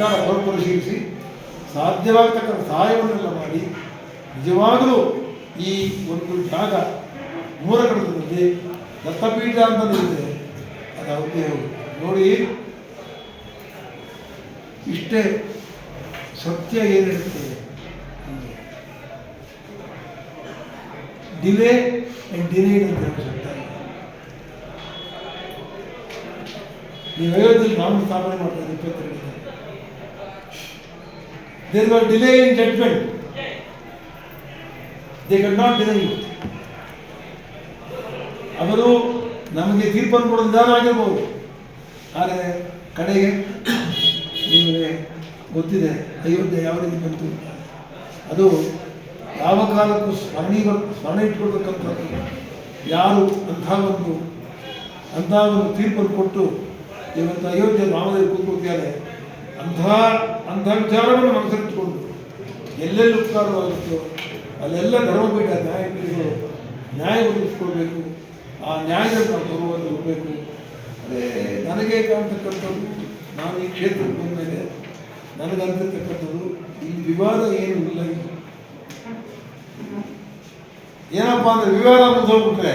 ಸರ್ಕಾರ ಮರುಪರಿಶೀಲಿಸಿ ಸಾಧ್ಯವಾಗತಕ್ಕಂಥ ಸಹಾಯವನ್ನೆಲ್ಲ ಮಾಡಿ ನಿಜವಾಗಲೂ ಈ ಒಂದು ಜಾಗ ಮೂಲ ಕಡತದಲ್ಲಿ ದತ್ತಪೀಠ ಅಂತ ಇದೆ ಅದು ಅವತ್ತೇ ನೋಡಿ. ಇಷ್ಟೇ ಸತ್ಯ ಏನಿರುತ್ತೆ ಡಿಲೇ ಆ್ಯಂಡ್ ಡಿಲೇಡ್ ಅಂತ ಹೇಳ್ತಾರೆ ನೀವು ಅಯೋಧ್ಯೆಯಲ್ಲಿ ನಾನು ಸ್ಥಾಪನೆ ಮಾಡ್ತಾರೆ ಇಪ್ಪತ್ತೆರಡು there delay in judgment. They they can not it. ಅವರು ನಮಗೆ ತೀರ್ಪನ್ನು ಕೊಡೋ ಆಗಿರ್ಬೋದು ಆದರೆ ಕಡೆಗೆ ನಿಮಗೆ ಗೊತ್ತಿದೆ, ಅಯೋಧ್ಯೆ ಯಾವ ರೀತಿ ಬಂತು ಅದು ಯಾವ ಕಾಲಕ್ಕೂ ಸ್ಮರಣಿ ಸ್ಮರಣೆ ಇಟ್ಕೊಳ್ಬೇಕಂತ ಯಾರು ಅಂಥ ಒಂದು ಅಂಥ ಒಂದು ತೀರ್ಪನ್ನು ಕೊಟ್ಟು ಇವತ್ತು ಅಯೋಧ್ಯೆ ರಾಮದೇವಿ ಕೂತ್ಕೊಳ್ತಿದ್ದಾರೆ ಅಂಥ ಅಂಥ ವಿಚಾರವನ್ನು ಮನಸ್ಸಿಟ್ಟುಕೊಂಡು ಎಲ್ಲೆಲ್ಲಿ ಉಪಕಾರವಾಗುತ್ತೋ ಅಲ್ಲೆಲ್ಲ ಧರ್ಮಪೀಠ ನ್ಯಾಯಪೀಠಗಳು ನ್ಯಾಯ ಒದಗಿಸ್ಕೊಳ್ಬೇಕು. ಆ ನ್ಯಾಯದಲ್ಲಿ ನಾವು ಗೌರವವನ್ನು ಇರಬೇಕು ಅದೇ ನನಗೆ ಕಾಣ್ತಕ್ಕಂಥದ್ದು, ನಾನು ಈ ಕ್ಷೇತ್ರಕ್ಕೆ ಬಂದ ಮೇಲೆ ನನಗಂತಿರ್ತಕ್ಕಂಥದ್ದು ಈ ವಿವಾದ ಏನು ಇಲ್ಲ. ಏನಪ್ಪ ಅಂದರೆ ವಿವಾದ ಮುಗಿದೋಗ್ಬಿಟ್ರೆ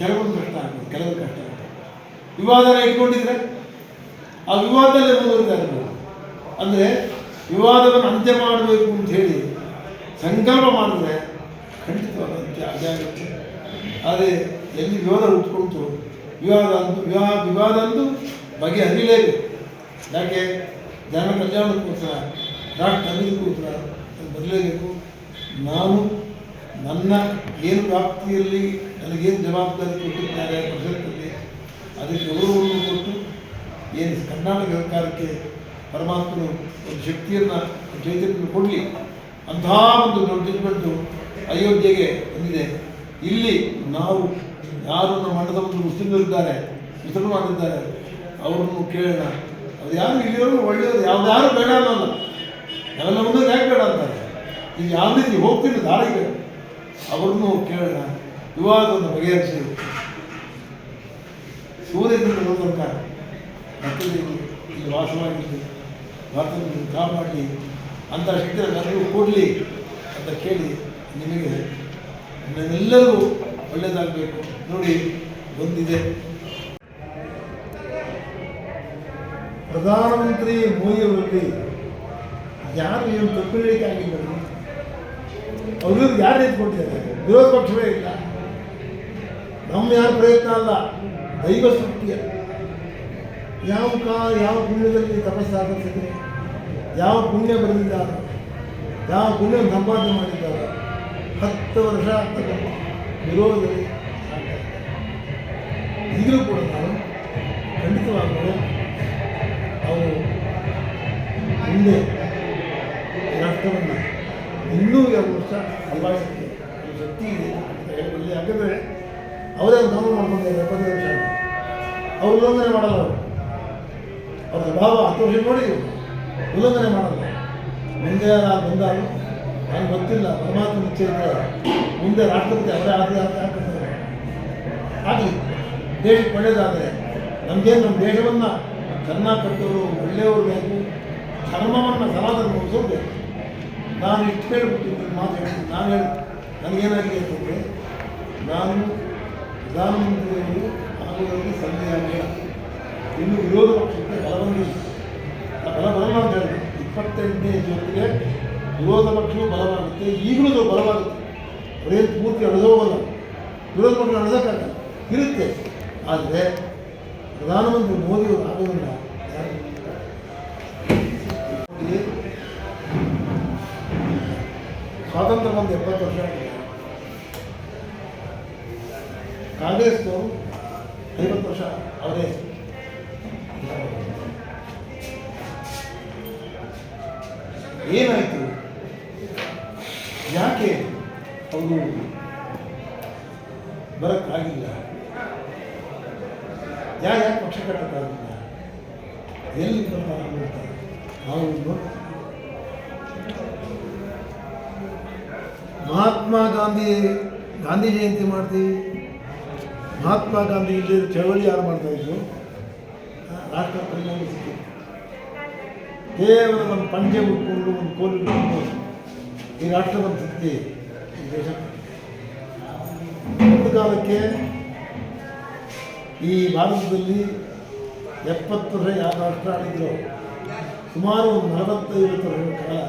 ಕೆಲವೊಂದು ಕಷ್ಟ ಆಗ್ತದೆ, ಕೆಲವೊಂದು ಕಷ್ಟ ಆಗ್ತದೆ. ವಿವಾದನ ಇಟ್ಕೊಂಡಿದ್ರೆ ಆ ವಿವಾದದಲ್ಲಿ ಮುಂದುವರಿತಾರೆ ಅಂದರೆ ವಿವಾದವನ್ನು ಅಂತ್ಯ ಮಾಡಬೇಕು ಅಂತ ಹೇಳಿ ಸಂಕಲ್ಪ ಮಾಡಿದ್ರೆ ಖಂಡಿತವಾದ ಅಂತ್ಯ ಅದೇ ಆಗುತ್ತೆ. ಆದರೆ ಎಲ್ಲಿ ವಿವಾದ ಉಟ್ಕೊಳ್ತು ವಿವಾದ ಅಂತೂ ವಿವಾಹ, ವಿವಾದ ಬಗೆ ಅರಿಲೇಬೇಕು ಯಾಕೆ? ಜನ ಕಲ್ಯಾಣಕ್ಕೋಸ್ಕರ, ರಾಷ್ಟ್ರ ಅಭಿವೃದ್ಧಿಗೋಸ್ಕರ ಅದು ಬರಲೇಬೇಕು ನಾನು ನನ್ನ ಏನು ವ್ಯಾಪ್ತಿಯಲ್ಲಿ ನನಗೇನು ಜವಾಬ್ದಾರಿ ಕೊಟ್ಟಿದ್ದಾರೆ ಪರಿಷತ್ತಲ್ಲಿ ಅದಕ್ಕೆ ಗೌರವವನ್ನು ಕೊಟ್ಟು, ಏನು ಕರ್ನಾಟಕ ಸರ್ಕಾರಕ್ಕೆ ಪರಮಾತ್ಮನು ಒಂದು ಶಕ್ತಿಯನ್ನು ಚೈತನ್ಯವನ್ನು ಕೊಡಲಿ. ಅಂತಹ ಒಂದು ದೊಡ್ಡ ಬಂದು ಅಯೋಧ್ಯೆಗೆ ಬಂದಿದೆ. ಇಲ್ಲಿ ನಾವು ಯಾರು ನಮ್ಮ ಮಠದ ಒಂದು ಮುಸ್ಲಿಮರಿದ್ದಾರೆ ಮಾಡಿದ್ದಾರೆ ಅವರನ್ನು ಕೇಳೋಣ. ಅದು ಯಾರು ಇಲ್ಲಿರೋರು ಒಳ್ಳೆಯವರು ಯಾವ್ದಾರು ಬೇಡ ಅನ್ನೋಲ್ಲ. ನಾವೆಲ್ಲ ಒಂದು ಯಾಕೆ ಬೇಡ ಅಂತಾರೆ? ಇದು ಯಾವ ರೀತಿ ಹೋಗ್ತೀನಿ ದಾರಿಗೆ ಅವ್ರನ್ನೂ ಕೇಳೋಣ. ವಿವಾದವನ್ನು ಬಗೆಹರಿಸಿ. ಸೂರ್ಯದಿಂದ ತನಕ ಮಕ್ಕಳಿಗೆ ಇಲ್ಲಿ ವಾಸವಾಗಿರಲಿ ಭಾರತವನ್ನು ಕಾಪಾಡಲಿ ಅಂತ ಶಕ್ತಿ ನನಗೂ ಕೊಡಲಿ ಅಂತ ಕೇಳಿ ನಿಮಗೆ ನನ್ನೆಲ್ಲರೂ ಒಳ್ಳೆಯದಾಗಬೇಕು ನೋಡಿ, ಬಂದಿದೆ. ಪ್ರಧಾನಮಂತ್ರಿ ಮೋದಿಯವರಲ್ಲಿ ಯಾರು ಏನು ತಪ್ಪು ಹೇಳಿಕೆ ಆಗಿಲ್ಲ ಅವರು ಯಾರು ನಿಂತ್ಕೊಂಡಿದ್ದಾರೆ ವಿರೋಧ ಪಕ್ಷವೇ ಇಲ್ಲ. ನಮ್ಮ ಯಾರು ಪ್ರಯತ್ನ ಅಲ್ಲ? ದೈವ ಸೃಷ್ಟಿಯ ಯಾವ ಕಾ ಯಾವ ಪುಣ್ಯದಲ್ಲಿ ತಪಸ್ಸು ಆಚರಿಸಿದ್ರೆ ಯಾವ ಪುಣ್ಯ ಬರೆದಿದ್ದಾರೆ, ಯಾವ ಪುಣ್ಯ ಸಂಪಾದನೆ ಮಾಡಿದ್ದಾರೆ, ಹತ್ತು ವರ್ಷ ಆಗ್ತಕ್ಕಂಥ ವಿರೋಧದಲ್ಲಿ. ಈಗಲೂ ಕೂಡ ನಾನು ಖಂಡಿತವಾಗಲು ಅವರು ಮುಂದೆ ರಾಷ್ಟ್ರವನ್ನು ಇನ್ನೂ ಎರಡು ವರ್ಷ ಒಂದು ಶಕ್ತಿ ಇದೆ ಅಂತ ಹೇಳಬಲ್ಲೆ ಯಾಕಂದರೆ, ಅವರೇ ನಾವು ಮಾಡ್ಕೊಂಡಿದ್ದಾರೆ ಎಪ್ಪತ್ತೈದು ವರ್ಷ ಅವ್ರು ಉಲ್ಲಂಘನೆ ಮಾಡಲ್ಲ ಅವರು. ಅವ್ರ ಸ್ವಭಾವ ಹತ್ತು ವರ್ಷ ನೋಡಿ ಉಲ್ಲಂಘನೆ ಮಾಡಲ್ಲ. ಮುಂದೆ ನಾನು ಬಂದಾಗ ನನಗೆ ಗೊತ್ತಿಲ್ಲ ಪರಮಾತ್ಮ ಇಚ್ಛೆ ಇದ್ದರೆ ಮುಂದೆ ರಾಷ್ಟ್ರಪತಿ ಅವರೇ ಆದರೆ ಆಗಲಿ ದೇಶಕ್ಕೆ ಒಳ್ಳೆಯದಾದರೆ ನಮಗೇನು ನಮ್ಮ ದೇಶವನ್ನು ಚೆನ್ನಾಗಿ ಕಟ್ಟೋರು ಒಳ್ಳೆಯವರು ಬೇಕು ಧರ್ಮವನ್ನು ಸನಾತನ ಮುಗಿಸೋದು ಬೇಕು ನಾನು ಇಷ್ಟು ಹೇಳ್ಬಿಟ್ಟು ಮಾತು ನಾನು ಹೇಳಿ, ನನಗೇನಾಗಿದೆ ಅಂತಂದರೆ, ನಾನು ಪ್ರಧಾನಮಂತ್ರಿಯವರು ಆಗುವುದರಲ್ಲಿ ಸಂದೇಹ ಇನ್ನು ವಿರೋಧ ಪಕ್ಷಕ್ಕೆ ಬಲವನ್ನು ಬಲ ಬರಲ್ಲ ಇಪ್ಪತ್ತೆಂಟನೇ ಜೊತೆಗೆ ವಿರೋಧ ಪಕ್ಷವು ಬಲವಾಗುತ್ತೆ, ಈಗಲೂ ಅದು ಬಲವಾಗುತ್ತೆ. ಅದೇ ಪೂರ್ತಿ ಅಳದೋಗಲ್ಲ ವಿರೋಧ ಪಕ್ಷ ಅಳದಕ್ಕಾಗ ಇರುತ್ತೆ. ಆದರೆ ಪ್ರಧಾನಮಂತ್ರಿ ಮೋದಿಯವರು ಆಗೋದಿಲ್ಲ ಸ್ವಾತಂತ್ರ್ಯ ಬಂದು ಎಪ್ಪತ್ತು ವರ್ಷ ಕಾಂಗ್ರೆಸ್ನವರು ಐವತ್ತು ವರ್ಷ ಅವರೇ ಏನಾಯಿತು? ಯಾಕೆ ಅವರು ಬರೋಕ್ಕಾಗಿಲ್ಲ? ಯಾರು ಯಾಕೆ ಪಕ್ಷ ಕಟ್ಟಕ್ಕಾಗಿಲ್ಲ? ಎಲ್ಲಿ ನಾವು ಮಹಾತ್ಮ ಗಾಂಧಿ ಗಾಂಧಿ ಜಯಂತಿ ಮಾಡ್ತೀವಿ ಮಹಾತ್ಮ ಗಾಂಧಿ ಇಲ್ಲಿ ಚಳವಳಿ ಯಾರು ಮಾಡ್ತಾ ಇದ್ರು? ಆ, ರಾಷ್ಟ್ರ ಸಮಿತಿ ಕೇವಲ ಒಂದು ಪಂಚೆ ಉಟ್ಕೊಂಡು ಒಂದು ಕೋಲು ಇಟ್ಕೊಂಡು ಈ ರಾಷ್ಟ್ರವನ್ನು ಸುತ್ತಿ ಈ ದೇಶ ಒಂದು ಕಾಲಕ್ಕೆ ಈ ಭಾರತದಲ್ಲಿ ಎಪ್ಪತ್ತು ವರ್ಷ ಯಾವ ರಾಷ್ಟ್ರ ಆಳಿದ್ರು ಸುಮಾರು ಒಂದು ನಲವತ್ತೈವತ್ತು ವರ್ಷಗಳ ಕಾಲ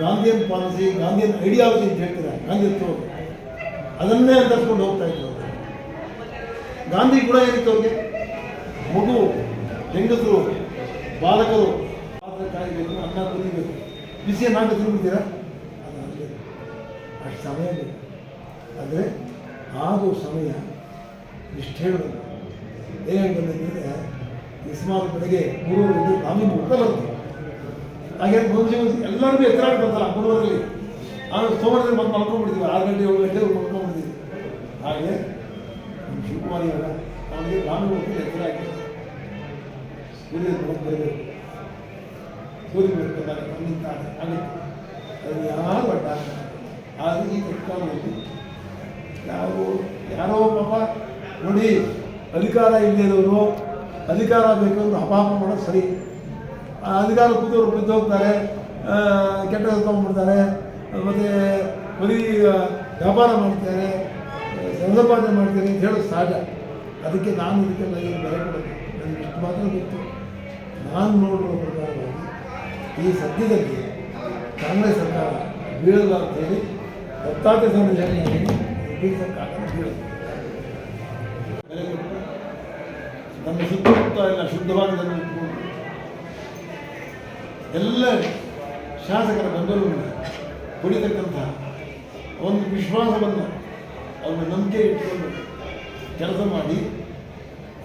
ಗಾಂಧಿಯನ್ ಪಾಲಿಸಿ ಗಾಂಧಿಯನ್ ಐಡಿಯಾಲಜಿ ಅಂತ ಹೇಳ್ತಾರೆ ಗಾಂಧಿತ್ವ ಅದನ್ನೇ ಅಂತರ್ಸ್ಕೊಂಡು ಹೋಗ್ತಾ ಇದ್ರು ಅವ್ರು. ಗಾಂಧಿ ಕೂಡ ಏನಿತ್ತು ಅವ್ರಿಗೆ ಮಗು ಹೆಂಗಸರು ಬಾಲಕರು ಕಾಯಬೇಕು ಅನ್ನ ಕುದಿಬೇಕು ಬಿಸಿ ನಾಲ್ಕು ತಿನ್ಬಿಡ್ತೀರಾ? ಅದು. ಅಷ್ಟು ಸಮಯ ಬೇಕು ಅಂದರೆ ಆಗೋ ಸಮಯ ಇಷ್ಟು ಹೇಳೋದು. ಏನಂತಂದ್ರೆ ಬಂದಿದ್ದರೆ ಇಸ್ಮಾಲ್ ಬೆಳಗ್ಗೆ ಮೂರುವರೆ ಗಂಟೆ ನಾಮಿ ಮುಖ ಬರುತ್ತೆ ಹಾಗೆ ಮುಂಚೆ ಎಲ್ಲರಿಗೂ ಎತ್ತರ ಬರ್ತಲ್ಲ ಮೂರುವರೆಯಲ್ಲಿ ಆಮೇಲೆ ಸೋಮವಾರದಲ್ಲಿ ಮತ್ತೆ ಮಲ್ಕೊಂಡ್ಬಿಡ್ತೀವಿ. ಆರು ಗಂಟೆ, ಏಳು ಗಂಟೆ ಮಲ್ಕೊಂಡ್ಬಿಡ್ತೀವಿ. ಹಾಗೆ ನಮ್ಮ ಶಿವಕುಮಾರಿ ಅವರ, ಅವನಿಗೆ ನಾಮಿ ಮುಖ ಸೂರ್ಯ ಬೆಳಕು ಬಂದಾಗ ಬಂದಿದ್ದಾನೆ ಆಗುತ್ತೆ. ಅದು ಯಾರು ಅಡ್ಡ ಆದರೆ ಈ ತತ್ಕಾಲದಲ್ಲಿ ಯಾರು, ಯಾರೋ ಪಾಪ ನೋಡಿ, ಅಧಿಕಾರ ಇಲ್ಲದಿರೋರು ಅಧಿಕಾರ ಬೇಕಂದ್ರೆ ಅಪಾಪ ಮಾಡೋದು ಸರಿ. ಆ ಅಧಿಕಾರ ಕೂತವ್ರು ಬಿದ್ದೋಗ್ತಾರೆ ಕೆಟ್ಟ ತೊಗೊಂಡ್ಬಿಡ್ತಾರೆ, ಮತ್ತು ಬರೀ ವ್ಯಾಪಾರ ಮಾಡ್ತಾರೆ, ಸಂಪಾದನೆ ಮಾಡ್ತಾರೆ ಅಂತ ಹೇಳೋದು ಸಹಜ ಅದಕ್ಕೆ ನಾನು ಇದಕ್ಕೆಲ್ಲ ಏನು ಬೆಲೆ ಕೊಡೋದು ನನಗೆ ಇಷ್ಟು ಮಾತ್ರ ಗೊತ್ತು. ನಾನು ನೋಡುವ ಪ್ರಕಾರವಾಗಿ ಈ ಸದ್ಯದಲ್ಲಿ ಕಾಂಗ್ರೆಸ್ ಸರ್ಕಾರ ಬೀಳಲ್ಲ ಅಂತ ಹೇಳಿ ಸರ್ಕಾರ ಬೆಲೆ ನಮ್ಮ ಸುತ್ತಮುತ್ತ ಎಲ್ಲ ಶುದ್ಧವಾಗಿ ಇಟ್ಕೊಂಡು ಎಲ್ಲ ಶಾಸಕರ ಬೆಂಬಲವನ್ನು ಪಡಿತಕ್ಕಂಥ ಒಂದು ವಿಶ್ವಾಸವನ್ನು ಅವನ ನಂಬಿಕೆ ಇಟ್ಕೊಂಡು ಕೆಲಸ ಮಾಡಿ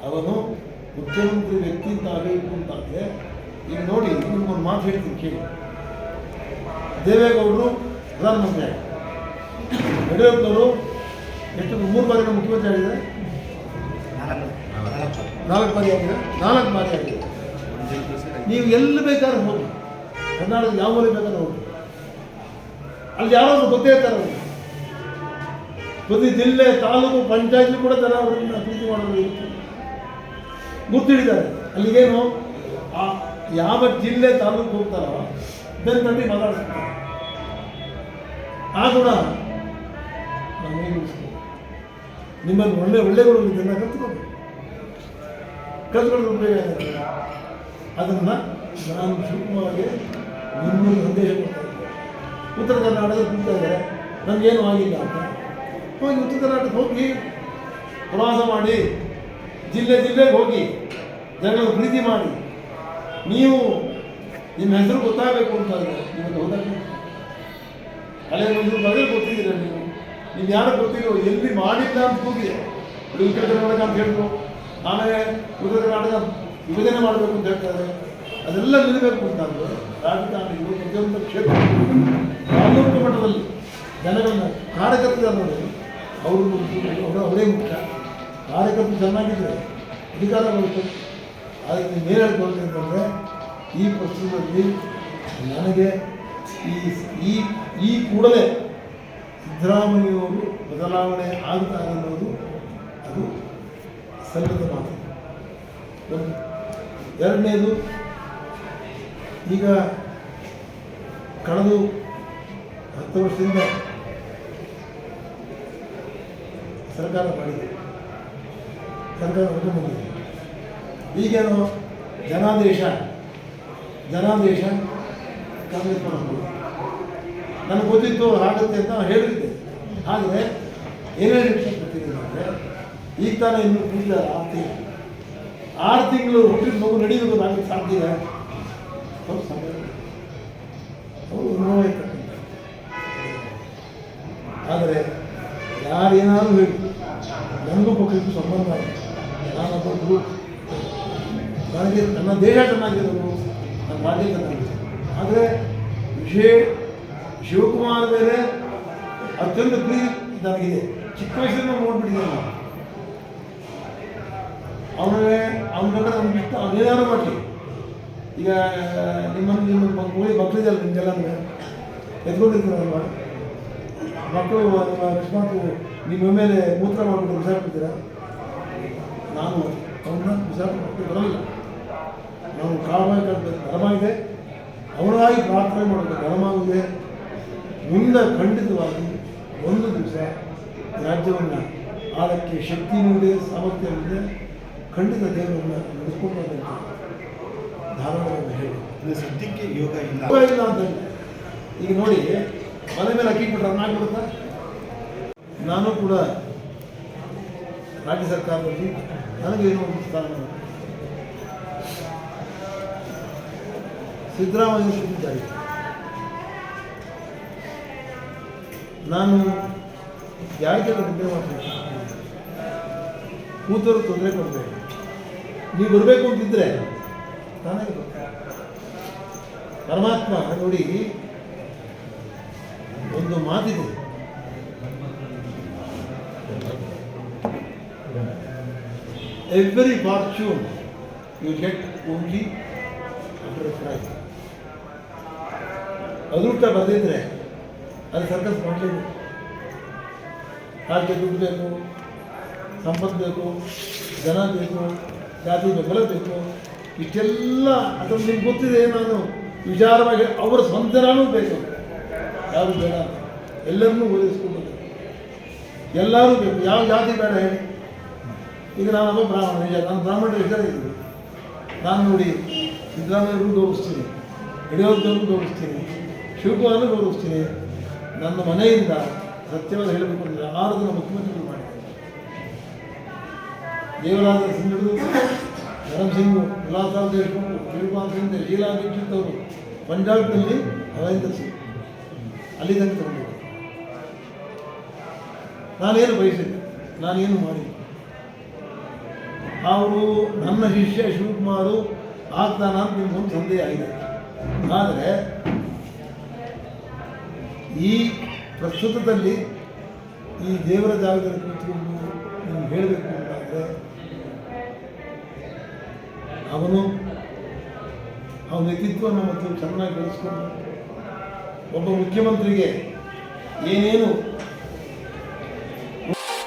ಅವನು ಮುಖ್ಯಮಂತ್ರಿ ವ್ಯಕ್ತಿ ಆಗಬೇಕು ಅಂತಾದರೆ ಈಗ ನೋಡಿ ನಿಮ್ಗೊಂದು ಮಾತು ಹೇಳ್ತೀನಿ, ಕೇಳಿ. ದೇವೇಗೌಡರು ಪ್ರಧಾನಮಂತ್ರಿ ಆಗಿ. ಯಡಿಯೂರಪ್ಪನವರು ಎಷ್ಟು ಮೂರು ಬಾರಿ ಮುಖ್ಯಮಂತ್ರಿ ಆಗಿದೆ ನಾಲ್ಕು ಬಾರಿ ಆಗಿದೆ ನಾಲ್ಕು ಬಾರಿ ಆಗಿದೆ ನೀವು ಎಲ್ಲಿ ಬೇಕಾದ್ರೂ ಹೋಗಿ, ಕರ್ನಾಟಕದ ಯಾವ ಊರಿಗೆ ಬೇಕಾದ್ರೂ ಹೋಗಿ. ಅಲ್ಲಿ ಯಾರೋ ಒಬ್ರು ಗೊತ್ತೇ ಇರ್ತಾರೆ ಅವರು. ಪ್ರತಿ ಜಿಲ್ಲೆ, ತಾಲೂಕು, ಪಂಚಾಯತ್ ಕೂಡ ಜನ ಅವರನ್ನ ಪ್ರೀತಿ ಮಾಡೋದು ಗುರ್ತಿಡಿದ್ದಾರೆ ಅಲ್ಲಿಗೇನು? ಆ, ಯಾವ ಜಿಲ್ಲೆ ತಾಲೂಕು ಹೋಗ್ತಾರೋ ಬೆನ್ ತಟ್ಟಿ ಮಾತಾಡಿಸ್ತಾರೆ. ಆ ಗುಣ ನಮಗೆ ನಿಮ್ಮಲ್ಲಿ ಒಳ್ಳೆ ಒಳ್ಳೆ ಗುಣ ಇದನ್ನು ಕಲ್ತ್ಕೊಂಡು ಕಲ್ತ್ಕೊಳ್ಳೋದು ಉಪಯೋಗ ಆಗುತ್ತೆ ಅದನ್ನು ನಾನು ಸೂಕ್ಷ್ಮವಾಗಿ ನಿಮ್ಮಲ್ಲಿ ಸಂದೇಶ ಕೊಡ್ತಾ ಉತ್ತರ ಕರ್ನಾಟಕದ ಕೂತಾರೆ ನಮಗೇನು ಆಗಿಲ್ಲ ಅಂತ. ಹೋಗಿ ಉತ್ತರ ಕರ್ನಾಟಕ ಹೋಗಿ ಪ್ರವಾಸ ಮಾಡಿ. ಜಿಲ್ಲೆ ಜಿಲ್ಲೆಗೆ ಹೋಗಿ ಜನರು ಪ್ರೀತಿ ಮಾಡಿ. ನೀವು ನಿಮ್ಮ ಹೆಸರು ಗೊತ್ತಾಗಬೇಕು ಅಂತ ನಿಮಗೆ ಹೋದಾಗ ಹಳೆ ಮಂಜೂರು ಬಗ್ಗೆ ಗೊತ್ತಿದ್ದೀರ ನೀವು. ನೀವು ಯಾರು ಗೊತ್ತಿರೋ ಎಲ್ಲಿ ಮಾಡಿಲ್ಲ ಅಂತ ಕೂಗಿದೆ ಉತ್ತರ ಕರ್ನಾಟಕ ಅಂತ ಹೇಳಿದ್ರು ಆಮೇಲೆ ಉತ್ತರ ಕರ್ನಾಟಕ ವಿಭಜನೆ ಮಾಡಬೇಕು ಅಂತ ಹೇಳ್ತಾರೆ ಅದೆಲ್ಲ ನಿಲ್ಲಬೇಕು ಅಂತ ರಾಜಕಾರಣ ಪ್ರತಿಯೊಂದು ಕ್ಷೇತ್ರ. ತಾಲೂಕು ಮಟ್ಟದಲ್ಲಿ ಜನಗಳನ್ನ ಕಾರ್ಯಕರ್ತರು ನೋಡಿ ಅವರು ಅವರು ಅವರೇ ಮುಖ್ಯ. ಕಾರ್ಯಕರ್ತರು ಚೆನ್ನಾಗಿದ್ದರೆ ಅಧಿಕಾರ ಬರುತ್ತೆ. ಅದಕ್ಕೆ ಏನು ಹೇಳ್ಕೊಳ್ತೀನಿ ಈ ಪಕ್ಷದಲ್ಲಿ ನನಗೆ ಈ ಈ ಈ ಕೂಡಲೇ ಸಿದ್ದರಾಮಯ್ಯವರು ಬದಲಾವಣೆ ಆಗುತ್ತಾರೆ ಅನ್ನೋದು ಅದು ಸಲ್ಲದ ಮಾತು. ಎರಡನೇದು, ಈಗ ಕಳೆದು ಹತ್ತು ವರ್ಷದಿಂದ ಸರ್ಕಾರ ಮಾಡಿದೆ. ಸರ್ಕಾರ ಬಂದಿದೆ. ಈಗೇನು ಜನಾದೇಶ. ಜನಾದೇಶ ಕಾಂಗ್ರೆಸ್ ಮಾಡಬಹುದು ನನಗೆ ಗೊತ್ತಿತ್ತು ಆಗುತ್ತೆ ಅಂತ ಹೇಳಿದ್ದೆ. ಆದರೆ ಏನೇನು ಕೊಡ್ತಿದ್ದೀನಿ ಅಂದರೆ ಈಗ ತಾನೇ ಇನ್ನು ಕೂಡಲೇ ಆರು ತಿಂಗಳು. ಆರು ತಿಂಗಳು ಹುಟ್ಟಿದ ಮಗು ನಡೀಬೇಕು ನನಗೆ ಸಾಧ್ಯ. ಅವರು ಆದರೆ ಯಾರೇನಾದರೂ ಹೇಳಿ, ನನಗೂ ಪಕ್ಷಕ್ಕೂ ಸಂಬಂಧ ಇಲ್ಲ. ನಾನೊಬ್ಬ ಗ್ರೂಪ್ ನನಗೆ ನನ್ನ ದೇಹ ಚೆನ್ನಾಗಿರೋದು, ನನ್ನ ಬಾಡಿ ಚೆನ್ನಾಗಿದೆ ಆದರೆ ವಿಷಯ, ಶಿವಕುಮಾರ್ ಮೇಲೆ ಅತ್ಯಂತ ಪ್ರೀತಿ ನನಗಿದೆ. ಚಿಕ್ಕ ವಯಸ್ಸನ್ನು ನೋಡ್ಬಿಟ್ಟಿದ್ದೀನಿ ನಾನು. ಅವನೇ, ಅವನ ಬಗ್ಗೆ ನಮ್ಗೆ ಇಷ್ಟ ಅವನೇನಾದ್ರು ಮಾಡಲಿ. ಈಗ, ನಿಮ್ಮನ್ನು, ನಿಮ್ಮ ಕೋಳಿ ಮಕ್ಕಳಿದೆಯಲ್ಲ ನಿಮಗೆಲ್ಲ ಎತ್ಕೊಂಡಿರ್ತೀರಲ್ವ? ಮಕ್ಕಳು ನಿಮ್ಮ ಅಕಸ್ಮಾತ್ ನಿಮ್ಮ ಮೇಲೆ ಮೂತ್ರ ಮಾಡಿಬಿಟ್ಟು ಬಿಸಾಕ್ಬಿಡ್ತೀರಾ ನಾನು ಅವನ್ನ ಬಿಸಾಕ ಬರಲ್ಲ ನಾವು ಕಾಮಬೇಕು ಧರ್ಮ ಇದೆ. ಅವನಾಗಿ ಪ್ರಾರ್ಥನೆ ಮಾಡಬೇಕು ಧರ್ಮ ಇದೆ. ಮುಂದೆ ಖಂಡಿತವಾಗಿ ಒಂದು ದಿವಸ ರಾಜ್ಯವನ್ನು ಆಳಕ್ಕೆ ಶಕ್ತಿಯೂ ಇದೆ ಸಾಮರ್ಥ್ಯ ಇದೆ ಖಂಡಿತ ದೇವರನ್ನು ನಡೆಸ್ಕೊಂಡು ಧಾರವಾಡ ಧಾರವಾಡವನ್ನು ಹೇಳಿ ಸದ್ಯಕ್ಕೆ ಯೋಗ ಇಲ್ಲ. ಯೋಗ ಇಲ್ಲ ಅಂತ. ಈಗ ನೋಡಿ ಮನೆ ಮೇಲೆ ಅಕ್ಕಿ ಕೊಟ್ಟರೆ ಅನ್ನ ಕೊಡುತ್ತಾ ನಾನು ಕೂಡ ರಾಜ್ಯ ಸರ್ಕಾರದಲ್ಲಿ ನನಗೇನೋ ಒಂದು ಸ್ಥಾನ ಸಿದ್ದರಾಮಯ್ಯ ಕೂತಿದ್ದಾರೆ ನಾನು ಯಾರಿಗೆ ತೊಂದರೆ ಮಾಡ್ತೀನಿ? ಕೂತರು ತೊಂದರೆ ಕೊಡಬೇಕು ನೀವು ಬರಬೇಕು ಅಂತಿದ್ರೆ ನಾನೇ. ಪರಮಾತ್ಮ ನೋಡಿ, ಒಂದು ಮಾತಿದೆ. Every you you only only a ಫ್ರೈ ಅದೃಷ್ಟ ಬರೆದಿದ್ರೆ ಅದು ಸರ್ಕಸ್ ಮಾಡಲಿಲ್ಲ ರಾಜ್ಯ ದುಡ್ಡು ಬೇಕು, ಸಂಪತ್ತು ಬೇಕು ಜನ ಬೇಕು, ಜಾತಿ ಬೆಂಬಲ ಬೇಕು, ಇಷ್ಟೆಲ್ಲ ಅದನ್ನು ನಿಮ್ಗೆ ಗೊತ್ತಿದೆ ನಾನು. ವಿಚಾರವಾಗಿ ಅವರ ಸ್ವಂತನೂ ಬೇಕು. ಯಾರು ಬೇಡ. ಎಲ್ಲರನ್ನೂ ಓದಿಸ್ಕೊಂಡು ಎಲ್ಲರೂ ಬೇಕು. ಯಾವ ಜಾತಿ ಬೇಡ ಹೇಳಿ. ಈಗ ನಾನೊಬ್ಬ ಬ್ರಾಹ್ಮಣ ನಿಜ ನಾನು ಬ್ರಾಹ್ಮಣರು ಇದ್ದಾರೆ ಇದ್ದೀವಿ ನಾನು ನೋಡಿ ಸಿದ್ದರಾಮಯ್ಯವ್ರಿಗೂ ಗೌರವಿಸ್ತೀನಿ ಯಡಿಯೂರಪ್ಪನವ್ರಿಗೂ ಗೌರವಿಸ್ತೀನಿ ಶಿವಕುಮಾರನ್ನು ಗೌರವಿಸ್ತೀನಿ ನನ್ನ ಮನೆಯಿಂದ ಸತ್ಯವಾಗಿ ಹೇಳಬೇಕು ಅಂದರೆ ಆರು ಜನ ಮುಖ್ಯಮಂತ್ರಿಗಳು ಮಾಡಿದ್ದಾರೆ. ದೇವರಾಜ ಸಿಂಗ್ ಹಿಡಿದು ಧರಮ್ ಸಿಂಗ್ ಗುಲಾಬ್ ದೇಶಮುಖ್, ಶಿವಕುಮಾರ್ ಸಿಂಗ್ ಶೀಲಾ ದೀಕ್ಷಿತ್ ಅವರು ಪಂಜಾಬ್ನಲ್ಲಿ ಅರವಿಂದರ್ ಸಿಂಗ್. ಅಲ್ಲಿ ತನಕ ತಗೊಂಡಿದ್ದೆ ನಾನೇನು ಬಯಸಿದ್ದೆ ನಾನೇನು ಮಾಡಿಲ್ಲ. ಅವರು ನನ್ನ ಶಿಷ್ಯ ಶಿವಕುಮಾರು ಆಗ್ತಾನ ಅಂತ ನಿಮ್ಗೊಂದು ಸಂದೇಹ ಆಗಿದೆ ಆದರೆ ಈ ಪ್ರಸ್ತುತದಲ್ಲಿ ಈ ದೇವರ ಜಾಗದಲ್ಲಿ ಕೂತ್ಕೊಂಡು ನಿಮ್ಗೆ ಹೇಳಬೇಕು ಅಂತಾದರೆ ಅವನು ಅವನ ವ್ಯಕ್ತಿತ್ವವನ್ನು ಮತ್ತು ಚೆನ್ನಾಗಿ ಬೆಳೆಸ್ಕೊಂಡು ಒಬ್ಬ ಮುಖ್ಯಮಂತ್ರಿಗೆ ಏನೇನು